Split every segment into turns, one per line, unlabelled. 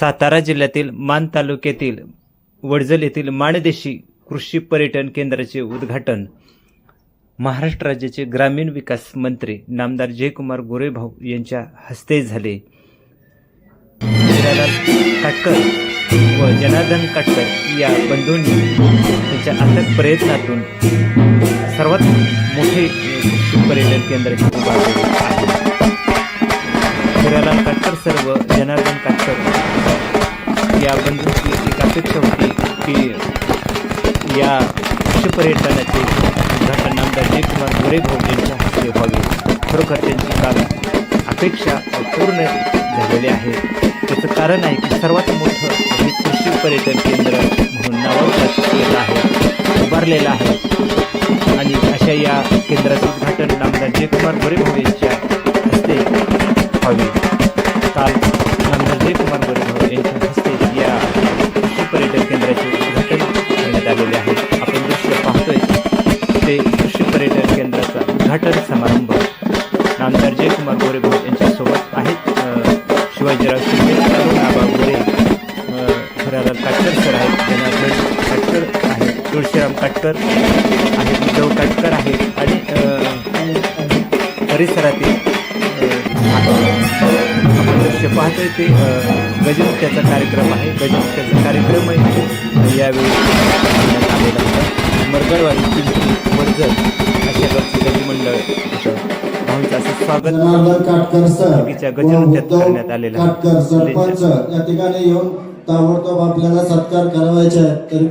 सातारा जिल्ह्यातील मान तालुक्यातील वडजल येथील माणदेशी कृषी पर्यटन केंद्राचे उद्घाटन महाराष्ट्र राज्याचे ग्रामीण विकास मंत्री नामदार जयकुमार गोरेभाऊ यांच्या हस्ते झाले. काटकर व जनार्दन काटकर या बंधूंनी त्यांच्या अथक प्रयत्नातून सर्वात मोठे पर्यटन केंद्र उभारले आहे काटकर सर्व जनार्दन काटकर या बंधूंची एक अपेक्षा होती की या कृषी पर्यटनाचे उद्घाटन नामदार जयकुमार गोरेभाऊ यांच्या हस्ते व्हावे. खरोखर त्यांची काल अपेक्षा पूर्ण झालेली आहे. त्याचं कारण आहे की सर्वात मोठं हे कृषी पर्यटन केंद्र म्हणून नावाजलेलं आहे उभारलेलं आहे. आणि अशा या केंद्राचं उद्घाटन नामदार जयकुमार गोरेभाऊ यांच्या व्हावे काल नामदार जयकुमार गोरेभाऊ यांच्या हस्ते या कृषी पर्यटन केंद्राचे उद्घाटन करण्यात आलेले आहे. आपण दृश्य पाहतोय ते कृषी पर्यटन केंद्राचा उद्घाटन समारंभ. नामदार जयकुमार गोरेभाऊ यांच्यासोबत आहेत शिवाजीराव शिंदे अरुण आबा गोरे अ, काटकर सर आहेत जनार्दन काटकर आहेत तुळशीराम काटकर आहेत उद्धव काटकर आहेत आणि परिसरातील दृश्य पाहतोय ते गजमुख्याचा कार्यक्रम आहे. गजमुख्याचा कार्यक्रमही यावेळी घेण्यात आलेला होता पिंपरी अशा गावचे गजमंडळ भाऊंचं असं स्वागत करण्यात आलेलं आहे.
काटकर सरपंच या ठिकाणी येऊन ताबडतोब आपल्याला सत्कार करावायचा आहे. तरी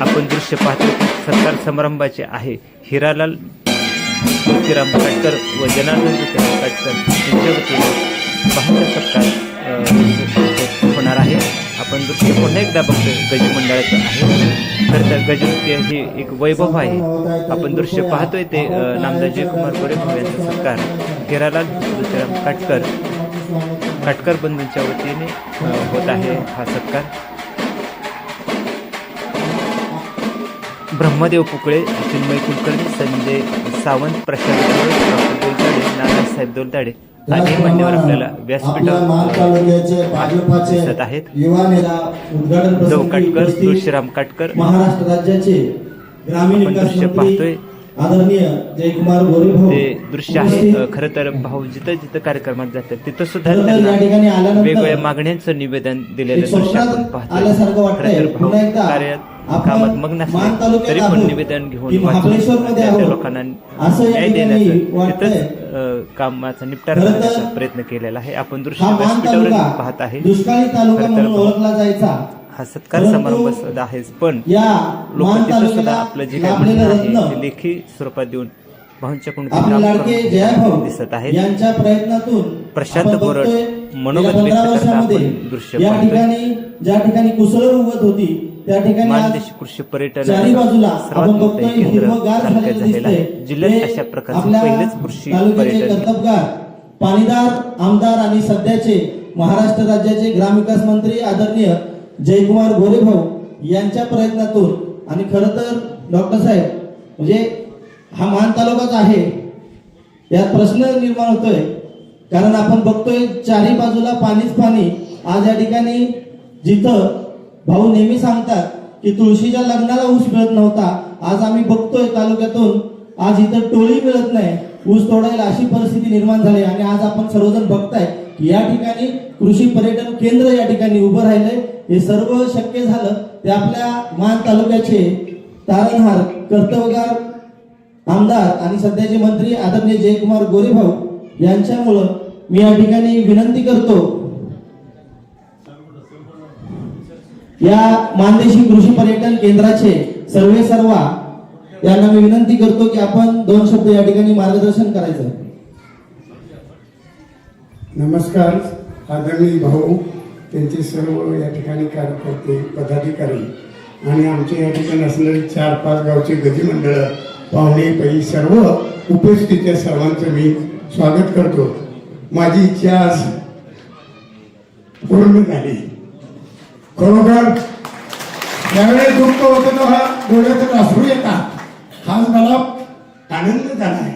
आपण दृश्य पाहतो सत्कार समारंभाचे आहे. हिरालाल तुकाराम काटकर व जनार्दन तुकाराम काटकर यांच्या वतीने बहुधा सत्कार होणार आहे. आपण दृश्य पुन्हा एकदा बघतोय गजमंडळाचं आहे. खरं तर गजनृत्य हे एक वैभव आहे. आपण दृश्य पाहतोय ते अ, नामदार जयकुमार गोरेभाऊ यांचा सरकार. हिरालाल तुकाराम काटकर. काटकर बंधूंच्या वतीने होत आहे हा सत्कार. ब्रह्मदेव पुकळे चिन्मय कुलकर्णी संजय सावंत प्रशांत दोलताडे नानासाहेब दोलताडे आदी मान्यवर आपल्याला व्यासपीठावर दिसत आहेत
प्रसंगी
काटकर तुळशीराम काटकर
महाराष्ट्र राज्याचे ग्रामीण
दृश्य पाहतोय. ते दृश्य आहे खरं तर भाऊ जिथं जिथं कार्यक्रमात जातात तिथं सुद्धा वेगवेगळ्या मागण्यांचं निवेदन दिलेलं दृश्य आपण
वाटतंय.
खरं तर भाऊ कार्यात कामात मग्न असले तरी पण निवेदन घेऊन वाचून. लोकांना न्याय देण्याचा. तिथंच कामाचा निपटारा करण्याचा प्रयत्न केलेला आहे आपण दृश्य व्यासपीठावर पाहत आहे हा सत्कार समारंभ सुद्धा आहेच पण लोक तिथं सुद्धा आपलं जे काय म्हणणं आहे ते लेखी स्वरूपात देऊन भाऊंच्याकडून दिसत
प्रयत्नातून
प्रशांत बोरड मनोगत व्यक्त करता आपण दृश्य
या. ठिकाणी ज्या ठिकाणी कुसळ उगत होती त्या ठिकाणी
कृषी पर्यटन सर्वात मोठे केंद्र तालुक्यात
झालेलं
आहे. जिल्ह्यात अशा प्रकारचं
आपल्या
पहिलेच कृषी
तालुक्याचे
पर्यटन.
कर्तबगार पाणीदार आमदार आणि सध्याचे महाराष्ट्र राज्याचे ग्रामविकास मंत्री आदरणीय जयकुमार गोरेभाऊ यांच्या प्रयत्नातून आणि खरं तर डॉक्टर साहेब म्हणजे हा मान तालुकाच आहे. यात प्रश्न निर्माण होतोय. कारण आपण बघतोय चारी बाजूला पाणीच पाणी. आज या ठिकाणी जिथं भाऊ नेहमी सांगतात की तुळशीच्या लग्नाला ऊस मिळत नव्हता. आज आम्ही बघतोय तालुक्यातून. आज इथं टोळी मिळत नाही. ऊस तोडायला अशी परिस्थिती निर्माण झाली आणि आज आपण सर्वजण बघताय की या ठिकाणी कृषी पर्यटन केंद्र या ठिकाणी उभं राहिलंय. हे सर्व शक्य झालं ते आपल्या मान तालुक्याचे तारणहार कर्तव्यगार आमदार आणि सध्याचे मंत्री आदरणीय जयकुमार गोरेभाऊ यांच्यामुळं मी या ठिकाणी विनंती करतो या मानदेशी कृषी पर्यटन केंद्राचे सर्वे सर्वा यांना मी विनंती करतो की आपण दोन शब्द या ठिकाणी मार्गदर्शन करायचं.
नमस्कार आदरणीय भाऊ त्यांचे सर्व या ठिकाणी कार्यकर्ते पदाधिकारी आणि आमच्या या ठिकाणी असलेले चार पाच गावचे गतिमंडळ पाहुणे पै सर्व उपस्थित या सर्वांचं मी स्वागत करतो. माझी इच्छा आज पूर्ण झाली. खरोखर ज्यावेळेस दुःख होतं तेव्हा डोळ्यातून असू येतात. हाच मला आनंद झाला आहे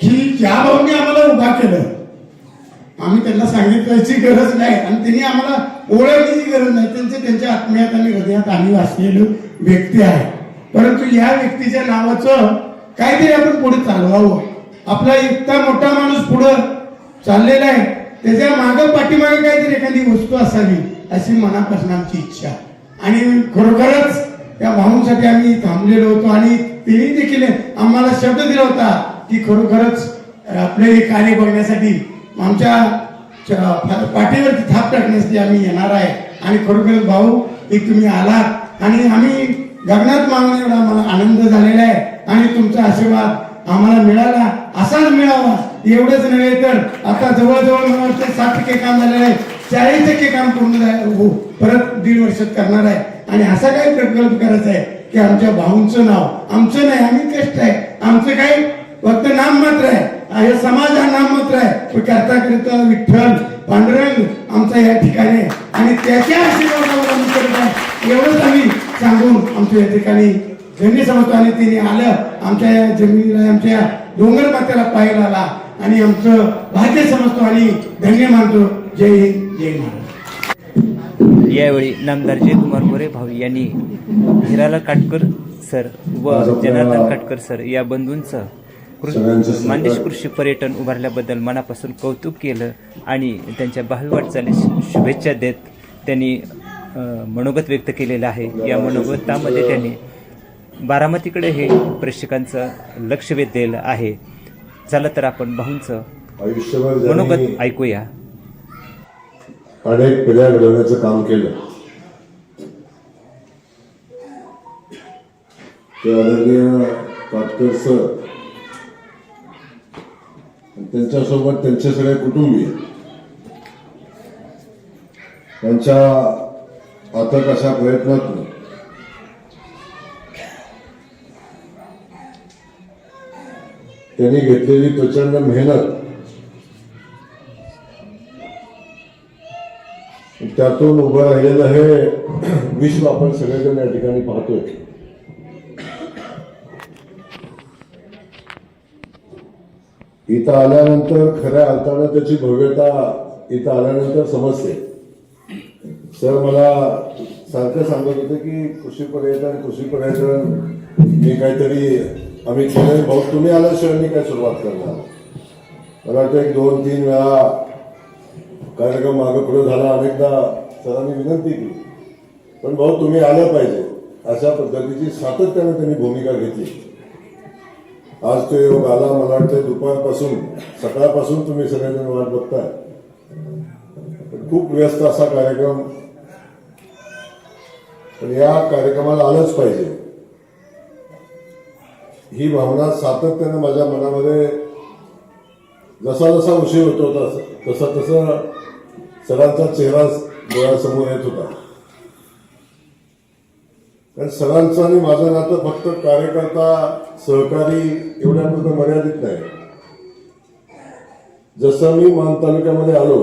की ज्या भाऊने आम्हाला उभा केलं आम्ही त्यांना सांगितल्याची गरज नाही. आणि त्यांनी आम्हाला ओळखण्याची गरज नाही. त्यांचे त्यांच्या आत्म्यात आणि हृदयात आम्ही वाचलेली व्यक्ती आहे. परंतु या व्यक्तीच्या नावाचं काहीतरी आपण पुढे चालवावं. आपला इतका मोठा माणूस पुढं चाललेला आहे. त्याच्या मागं पाठीमागे काहीतरी एखादी वस्तू असावी. अशी मनापासून आमची इच्छा. आणि खरोखरच त्या भाऊंसाठी आम्ही थांबलेलो होतो आणि त्यांनी देखील आम्हाला शब्द दिला होता की खरोखरच आपले हे कार्य बघण्यासाठी आमच्या पाठीवरती थाप टाकण्यासाठी आम्ही येणार आहे. आणि खरोखरच भाऊ एक तुम्ही आलात आणि आम्ही गगनात मागणे एवढा आम्हाला आनंद झालेला आहे आणि तुमचा आशीर्वाद आम्हाला मिळाला. असाच मिळावा. एवढंच नव्हे तर आता जवळजवळ साठ टक्के काम झालेलं आहे. चाळीस टक्के काम पूर्ण हो परत दीड वर्षात करणार आहे. आणि असा काही प्रकल्प करायचा आहे की आमच्या भाऊंचं नाव आमचं नाही आम्ही कष्ट आहे. आमचं काही फक्त नाम मात्र आहे. हे समाज हा नाम मात्र आहे. पण करता करता विठ्ठल पांडुरंग आमचा या ठिकाणी आहे. आणि त्याच्या आशीर्वादावर एवढंच आम्ही सांगून आमच्या या ठिकाणी जमिनी समजतो आणि तिने आलं. आमच्या या जमिनीला आमच्या डोंगर मात्याला पाहायला आला आणि आमचं भाग्य समजतो आणि धन्य मानतो. जय हिंद जय महाराज.
यावेळी नामदार जयकुमार गोरे भाऊ यांनी हिराला काटकर सर व जनार्दन काटकर सर या बंधूंचं. मानदेश कृषी पर्यटन उभारल्याबद्दल मनापासून कौतुक केलं आणि त्यांच्या भावी वाटचालीस शुभेच्छा देत त्यांनी मनोगत व्यक्त केलेलं आहे. या मनोगतामध्ये त्यांनी बारामतीकडे हे प्रेक्षकांचं लक्ष वेधलेलं आहे. चला तर आपण भाऊंचं मनोगत ऐकूया.
अनेक पिढ्या घडवण्याचं काम केलं. ते आदरणीय काटकर सर त्यांच्यासोबत त्यांचे सगळे कुटुंबीय त्यांच्या अथक अशा प्रयत्नातून त्यांनी घेतलेली प्रचंड मेहनत त्यातून उभं राहिलेलं हे विश्व आपण सगळेजण या ठिकाणी पाहतोय. इथं आल्यानंतर खऱ्या अर्थानं त्याची भव्यता इथं आल्यानंतर समजते. सर मला सारखं सांगत होते की कृषी पर्यटन कृषी पर्यटन मी काहीतरी आम्ही भाऊ तुम्ही आल्याशिवाय मी काय सुरुवात करणार? मला वाटतं एक दोन तीन वेळा कार्यक्रम मागं पुढे झाला अनेकदा सरांनी विनंती केली. पण भाऊ तुम्ही आलं पाहिजे. अशा पद्धतीची सातत्याने त्यांनी भूमिका घेतली. आज तो योग आला मला वाटतं दुपारपासून सकाळपासून तुम्ही सगळेजण वाट बघताय. खूप व्यस्त असा कार्यक्रम. पण या कार्यक्रमाला आलंच पाहिजे. ही भावना सातत्याने माझ्या मनामध्ये जसा जसा उशीर होतो तस- तसा तसं सरांचा चेहरा डोळ्यासमोर येत होता. कारण सरांचं आणि माझं नातं फक्त कार्यकर्ता सहकारी एवढ्यापुरतं मर्यादित नाही. जसं मी मान तालुक्यामध्ये आलो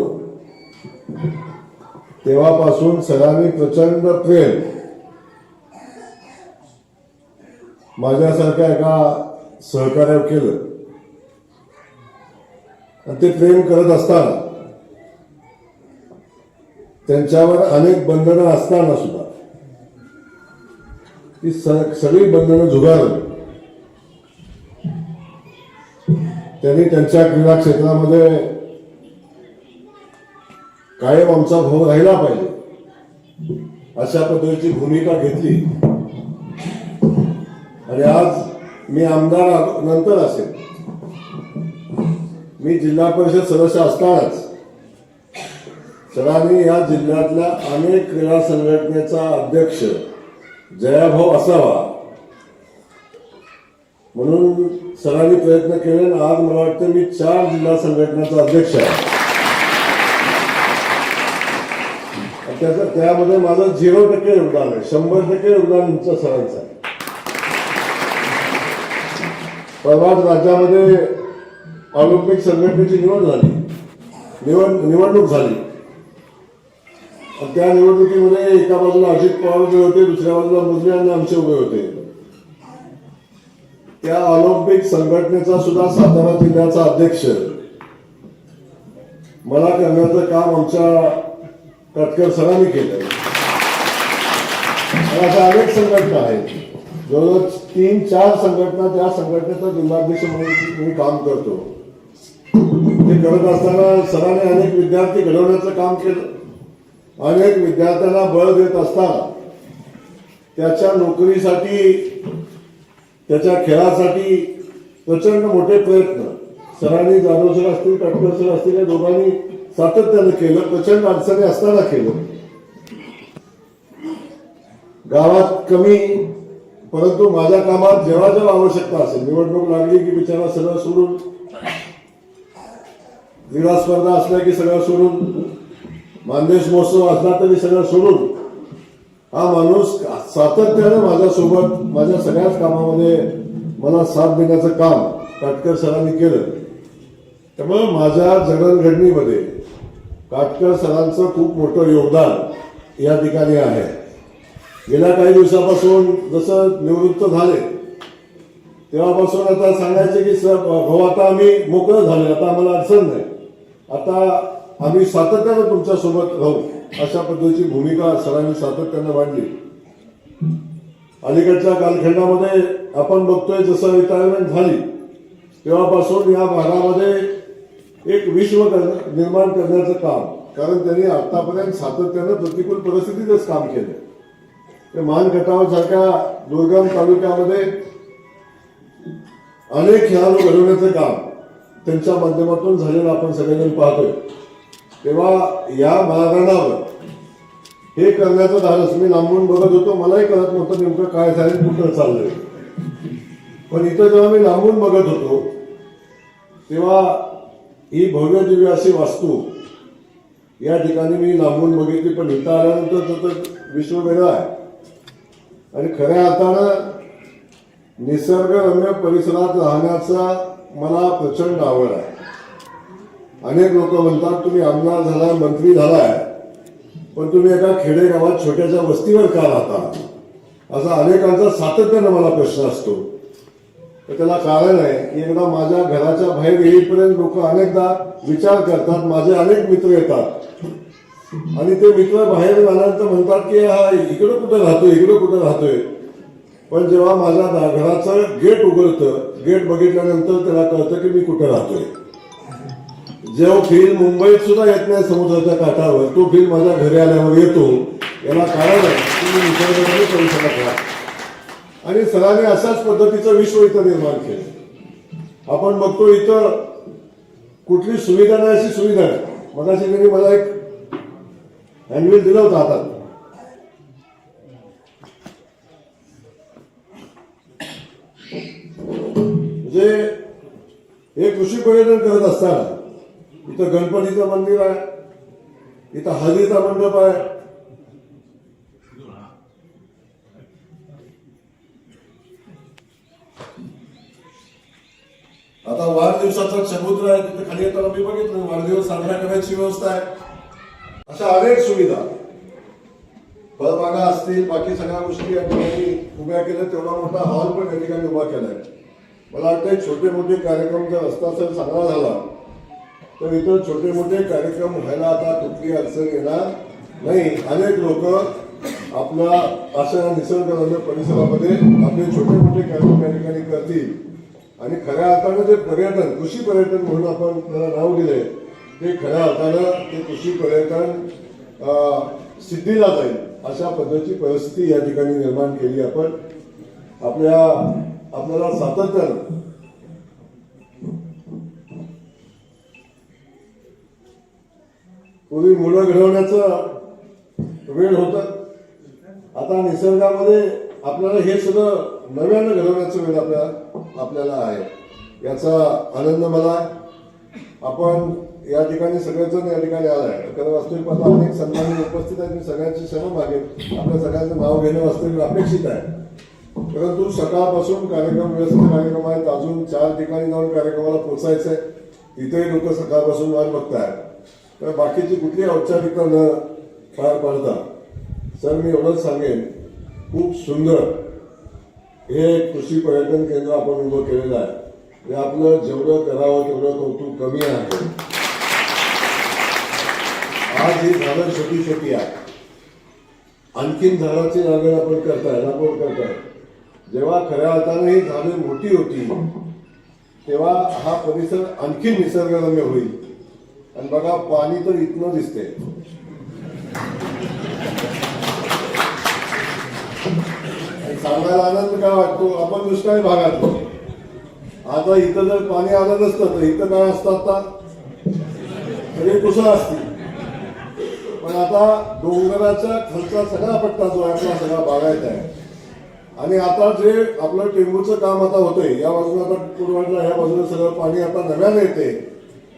तेव्हापासून सरांनी प्रचंड प्रेम माझ्यासारख्या एका सहकार्य केलं. ते प्रेम करत असताना त्यांच्यावर अनेक बंधनं असताना सुद्धा ती सगळी बंधनं झुगारली त्यांनी त्यांच्या क्रीडा क्षेत्रामध्ये कायम आमचा भाऊ राहिला पाहिजे अशा पद्धतीची भूमिका घेतली. आणि आज मी आमदार नंतर असेल. मी जिल्हा परिषद सदस्य असतानाच सरांनी या जिल्ह्यातल्या अनेक क्रीडा संघटनेचा अध्यक्ष जयाभाऊ असावा म्हणून सरांनी प्रयत्न केले आणि आज मला वाटतं मी चार जिल्हा संघटनेचा अध्यक्ष आहे. त्याचं त्यामध्ये माझं झिरो टक्के योगदान आहे. शंभर टक्के योगदान तुमचं सरांचं आहे. परवाच राज्यामध्ये ऑलिम्पिक संघटनेची निवड झाली. निवड निवडणूक झाली. त्या निवडणुकीमध्ये एका बाजूला अजित पवार उभे होते दुसऱ्या बाजूला मुजरे आणि आमचे उभे होते. त्या ऑलिम्पिक संघटनेचा सुद्धा सातारा जिल्ह्याचा अध्यक्ष. मला करण्याचं काम आमच्या कटकर सरांनी केलं. अशा अनेक संघटना आहेत. जवळजवळ तीन चार संघटना त्या संघटनेचा जिल्हाध्यक्ष म्हणून मी काम करतो. हे करत असताना सरांनी अनेक विद्यार्थी घडवण्याचं काम केलं. अनेक विद्यार्थ्यांना बळ देत असताना त्याच्या नोकरीसाठी त्याच्या खेळासाठी प्रचंड मोठे प्रयत्न. सरांनी जाधव सर असतील टटकर सर असतील या दोघांनी सातत्यानं केलं प्रचंड अडचणी असताना केलं. गावात कमी परंतु माझ्या कामात जेव्हा जेव्हा आवश्यकता असेल निवडणूक लागली की बिचारा सगळं सोडून क्रीडा स्पर्धा असल्या की सगळं सोडून मानदेश महोत्सव असला तरी सगळं सोडून हा माणूस सातत्यानं माझ्यासोबत माझ्या सगळ्याच कामामध्ये मला साथ देण्याचं काम काटकर सरांनी केलं. त्यामुळं माझ्या जडणघडणीमध्ये काटकर सरांचं खूप मोठं योगदान या ठिकाणी आहे. गेल्या काही दिवसापासून जसं निवृत्त झाले तेव्हापासून आता सांगायचे की सर भाऊ आता आम्ही मोकळं झाले आता आम्हाला अडचण नाही. आता आम्ही सातत्यानं तुमच्यासोबत राहू. अशा पद्धतीची भूमिका सरांनी सातत्यानं मांडली. अलीकडच्या कालखंडामध्ये आपण बघतोय जसं रिटायरमेंट झाली तेव्हापासून या भागामध्ये एक विश्व निर्माण करण्याचं काम. कारण त्यांनी आतापर्यंत सातत्यानं प्रतिकूल परिस्थितीतच काम केलं. ते मान सारख्या दुर्गम तालुक्यामध्ये अनेक खेळाडू घडवण्याचं काम. त्यांच्या माध्यमातून झालेलं आपण सगळ्यांनी पाहतोय. तेव्हा या महाराणावर हे करण्याचं धाडस मी लांबून बघत होतो. मलाही कळत नव्हतं नेमकं काय झालं कुठं चाललंय. पण इथं जेव्हा मी लांबून बघत होतो तेव्हा ही भव्य दिव्य अशी वास्तू या ठिकाणी मी लांबून बघितली. पण इथं आल्यानंतर तर विश्व वेगळा आहे. आणि खऱ्या अर्थानं निसर्गरम्य परिसरात राहण्याचा मला प्रचंड आवड आहे. अनेक लोक म्हणतात तुम्ही आमदार झालाय मंत्री झालाय पण तुम्ही एका खेडेगावात छोट्याशा वस्तीवर का राहता? असा अनेकांचा सातत्यानं मला प्रश्न असतो. तर त्याला कारण आहे की एकदा माझ्या घराच्या बाहेर येईपर्यंत लोक अनेकदा विचार करतात माझे अनेक मित्र येतात. आणि ते मित्र बाहेर आल्यानंतर म्हणतात की हा इकडं कुठं राहतोय इकडं कुठं राहतोय? पण जेव्हा माझ्या घराचं गेट उघडतं गेट बघितल्यानंतर त्याला कळतं की मी कुठं राहतोय. जेव्हा फील मुंबईत सुद्धा येत नाही समुद्राच्या काठावर तो फील माझ्या घरी आल्यावर येतो. याला कारण तुम्ही की निसर्गाने परिसरात आणि सरांनी अशाच पद्धतीचं विश्व इथं निर्माण केलं. आपण बघतो इथं कुठली सुविधा नाही अशी सुविधा आहे मगाशी त्यांनी मला एक हँडविल दिलं होतं हातात. जे हे कृषी पर्यटन करत असताना इथं गणपतीचं मंदिर आहे इथं हळदीचा मंडप आहे. आता वाढदिवसाचा समुद्र आहे तिथे खाली येताना मी बघितलं वाढदिवस साजरा करण्याची व्यवस्था आहे. अशा अनेक सुविधा. फळबागा असतील बाकी सगळ्या गोष्टी या ठिकाणी उभ्या केल्या तेवढा मोठा हॉल पण या ठिकाणी उभा केलाय मला वाटतं छोटे मोठे कार्यक्रम जर रस्ता सर चांगला झाला तर इथं छोटे मोठे कार्यक्रम व्हायला आता कुठली अडचण येणार नाही. अनेक लोक आपल्या अशा निसर्गरम्य परिसरामध्ये आपले छोटे मोठे कार्यक्रम या ठिकाणी करतील. आणि खऱ्या अर्थानं जे पर्यटन कृषी पर्यटन म्हणून आपण त्याला नाव दिले ते खऱ्या अर्थानं ते कृषी पर्यटन सिद्धीला जाईल अशा पद्धतीची परिस्थिती या ठिकाणी निर्माण केली आपण. आपल्या आपल्याला सातत्यानं पूर्वी मुलं घडवण्याचं वेळ होत. आता निसर्गामध्ये आपल्याला हे सगळं नव्यानं घडवण्याचं वेळ आपल्याला आपल्याला आहे. याचा आनंद मला आहे. आपण या ठिकाणी सगळेजण या ठिकाणी आलाय. कारण वास्तविक पाहता अनेक सन्मानी उपस्थित आहेत मी सगळ्यांची क्षमा मागेल आपल्या सगळ्यांचं नाव घेणं वास्तविक अपेक्षित आहे. परंतु सकाळपासून कार्यक्रम व्यवस्थित कार्यक्रम आहेत. अजून चार ठिकाणी जाऊन कार्यक्रमाला पोहोचायचंय. इथेही लोक सकाळपासून वाट बघतायत. तर बाकीची कुठली औपचारिकता न पार पाडता सर मी एवढंच सांगेन. खूप सुंदर हे कृषी पर्यटन केंद्र आपण उभं केलेलं आहे. हे आपलं जेवढं करावं तेवढं कौतुक कमी आहे. आज ही झाडं छोटी छोटी आहे आणखीन झाडाची लागण आपण करताय लागवड करताय. जेव्हा खऱ्या अर्थाने ही झाडे मोठी होती तेव्हा हा परिसर आणखी निसर्गरम्य होईल. आणि बघा पाणी तर इथनं दिसते सांगायला आनंद काय वाटतो? आपण दुष्काळी भागात आता इथं जर पाणी आलं नसतं तर इथं काय असतं आता? तरी कुसळ असतील. पण आता डोंगराचा खालचा सगळा पट्टा जो आहे आपला सगळा बागायत आहे. आणि आता जे आपलं टेंबूचं काम आता होतंय या बाजूला आता पुरवठा ह्या बाजूला सगळं पाणी आता नव्यानं येते.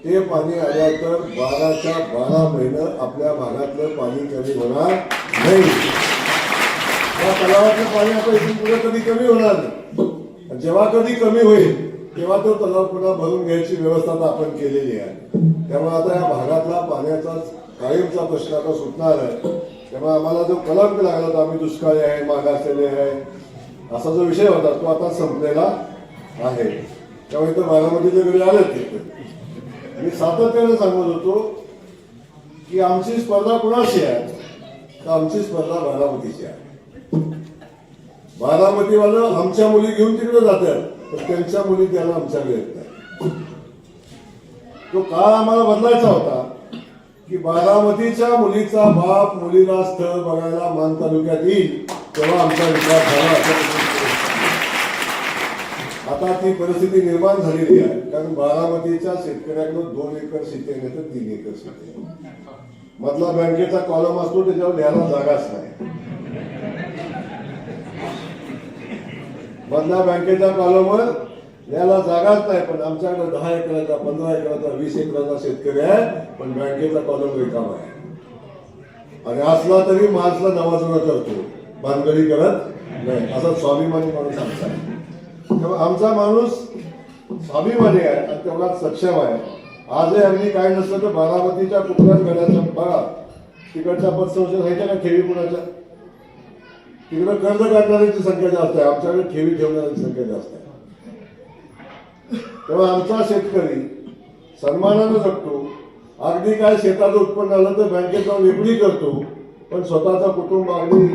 ते पाणी आल्या तर बाराच्या बारा महिनं आपल्या भागातलं पाणी कमी होणार नाही. या तलावातलं पाणी आता इथून पुढे कधी कमी होणार नाही. जेव्हा कधी कमी होईल तेव्हा तो तलाव पुन्हा भरून घ्यायची व्यवस्था आता आपण केलेली आहे. त्यामुळे आता या भागातला पाण्याचा कायमचा प्रश्न आता सुटणार आहे. त्यामुळे आम्हाला जो कलंक लागला तर आम्ही दुष्काळी आहे मागासलेले आहे असा जो विषय होता तो आता संपलेला आहे. त्यामुळे इथं बारामतीचे घरी आले ते मी सातत्याने सांगत होतो की आमची स्पर्धा कुणाशी आहे? तर आमची स्पर्धा बारामतीची आहे. बारामतीवालं आमच्या मुली घेऊन तिकडे जातात पण त्यांच्या मुली त्याला आमच्याकडे येत नाही. तो काळ आम्हाला बदलायचा होता. की बारामतीच्या मुलीचा बाप मुलीला स्थळ बघायला मान तालुक्यात येईल तेव्हा आमचा विकास झाला आता ती परिस्थिती निर्माण झालेली आहे कारण बारामतीच्या शेतकऱ्यांकडून दोन एकर शेती आहे तर तीन एकर शेती आहे. मधला बँकेचा कॉलम असतो त्याच्यावर लिहायला जागाच नाही. मधल्या बँकेच्या कॉलमवर याला जागाच नाही पण आमच्याकडे दहा एकराचा पंधरा एकराचा वीस एकराचा शेतकरी आहे पण बँकेचा कॉलम रिकामा आहे. आणि असला तरी माणसला नवाजणं करतो. भानगडी करत नाही. असा स्वाभिमानी माणूस आमचा आहे. आमचा माणूस स्वाभिमानी आहे आणि तेवढा सक्षम आहे. आजही अगदी काय नसलं तर बारामतीच्या कुठल्याच गड्याच्या बघा तिकडच्या पतसंस्थेत आहे का ठेवी कुणाच्या? तिकडं कर्ज काढणाऱ्यांची संख्या जास्त आहे. आमच्याकडे ठेवी ठेवणाऱ्यांची संख्या जास्त आहे. तेव्हा आमचा शेतकरी सन्मानानं जगतो. अगदी काय शेताचं उत्पन्न आलं तर बँकेत जाऊन एफडी करतो. पण स्वतःचा कुटुंब अगदी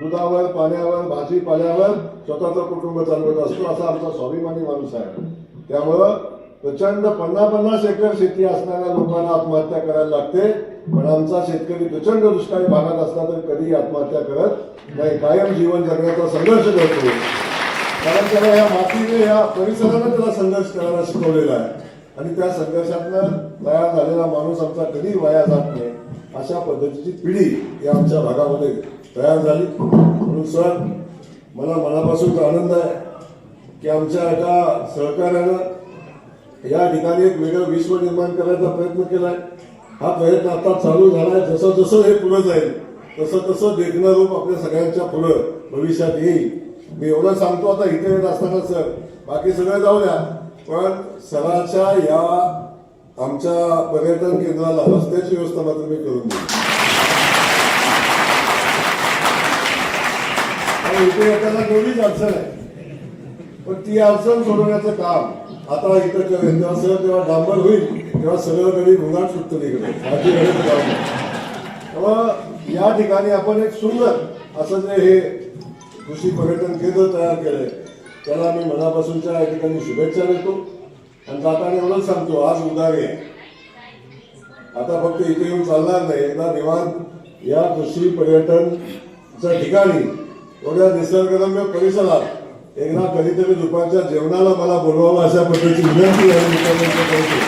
दुधावर पाण्यावर भाजीपाल्यावर स्वतःचा कुटुंब चालवत असतो असा आमचा स्वाभिमानी माणूस आहे. त्यामुळं प्रचंड पन्नास पन्नास एकर शेती असणाऱ्या लोकांना आत्महत्या करायला लागते. पण आमचा शेतकरी प्रचंड दुष्काळी भागात असला तर कधीही आत्महत्या करत नाही. कायम जीवन जगण्याचा संघर्ष करतो. कारण त्याला या मातीने या परिसराने त्याला संघर्ष करायला शिकवलेला आहे. आणि त्या संघर्षातनं तयार झालेला माणूस आमचा कधी वाया जात नाही. अशा पद्धतीची पिढी या आमच्या भागामध्ये तयार झाली. म्हणून सर मला मनापासून आनंद आहे की आमच्या एका सहकार्यानं या ठिकाणी एक वेगळं विश्व निर्माण करायचा प्रयत्न केलाय. हा प्रयत्न आता चालू झालाय. जसं जसं हे पुढे जाईल तसं तसं देखणं रूप आपल्या सगळ्यांच्या पुढं भविष्यात येईल. मी एवढं सांगतो आता इथे येत असताना सर बाकी सगळं जाऊ द्या. पण सराच्या या आमच्या पर्यटन केंद्राला रस्त्याची व्यवस्था मात्र मी करून देईल आणि इथे येताना दोन्हीच अडचण आहे पण ती अडचण सोडवण्याचं काम आता इथं करेल तेव्हा सगळं जेव्हा डांबर होईल तेव्हा सगळं कधी भुगाट सुटतं इकडे. बाकी या ठिकाणी आपण एक सुंदर असं जे हे कृषी पर्यटन केंद्र तयार केले त्याला मी मनापासूनच्या या ठिकाणी शुभेच्छा देतो. आणि जाताना एवढंच सांगतो आज उदारी आहे. आता फक्त इथे येऊन चालणार नाही. एकदा निवांत या कृषी पर्यटनच्या ठिकाणी एवढ्या निसर्गरम्य परिसरात एकदा कधीतरी दुपारच्या जेवणाला मला बोलवावं अशा पद्धतीची विनंती आहे करतो.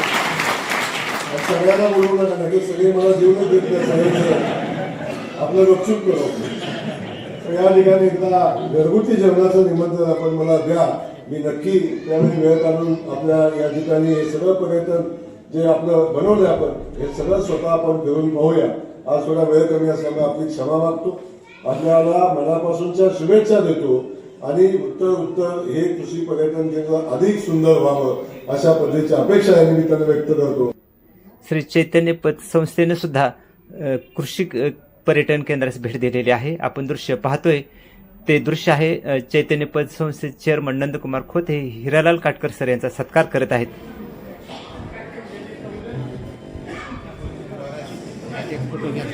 सगळ्यांना बोलवू नका नाही तर सगळे मला जीवन देत नाही सगळ्यांचं आपलं रक्षण करू तर या ठिकाणी एकदा घरगुती जेवणाचं निमंत्रण आपण मला द्या. मी नक्की त्यावेळी वेळ काढून आपल्या या ठिकाणी हे सगळं पर्यटन जे आपलं बनवलंय आपण हे सगळं स्वतः आपण घेऊन पाहूया. आज थोडा वेळ कमी असल्यामुळे आपली क्षमा मागतो. आपल्याला मनापासूनच्या शुभेच्छा देतो. आणि उत्तर उत्तर हे कृषी पर्यटन केंद्र अधिक सुंदर व्हावं अशा पद्धतीची अपेक्षा या निमित्तानं व्यक्त करतो.
श्री चैतन्य पतसंस्थेने सुद्धा कृषी पर्यटन केंद्रास भेट दिलेली आहे. आपण दृश्य पाहतोय. ते दृश्य आहे चैतन्य पद संस्थेचे चेअरमन नंदकुमार खोत हे हिरालाल काटकर सर यांचा सत्कार करत आहेत. फोटो घ्या.